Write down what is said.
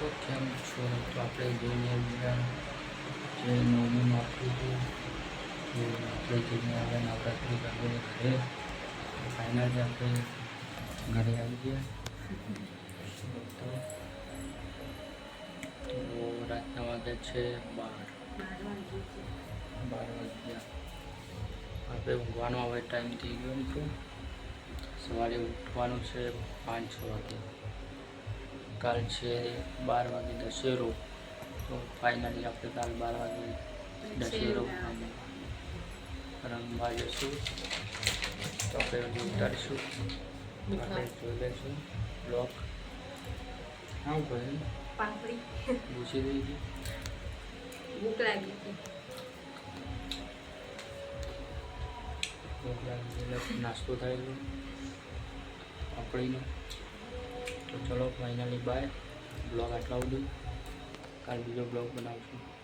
તો કેમ છો? તો આપણે જઈને જે નવમીનું આપ્યું હતું આપણે જઈને આવ્યા નવરાત્રિ ગરબે ઘરે ફાઇનલી આપણે ઘરે આવી ગયા. તો રાતના વાગે છે બાર. બાર વાગ્યા. આપણે ઊંઘવાનો હવે ટાઈમ થઈ ગયો છે સવારે ઉઠવાનું છે પાંચ છ વાગે. કાલ છે બાર વાગે દશેરો. તો ફાઇનલી આપણે કાલ બાર વાગે દશેરો. રમવા જશું. તો આપણે ઉતારીશું. આપણે જોઈ લઈશું બ્લોક હા ભાઈ પાપડી. દઈ દઈએ ભૂખ લાગી હતી. નાસ્તો થયેલો પાપડીનો તો ચલો ફાઇનલી બાય બ્લોગ આટલા સુધી. કાલ બીજો બ્લોગ બનાવશું.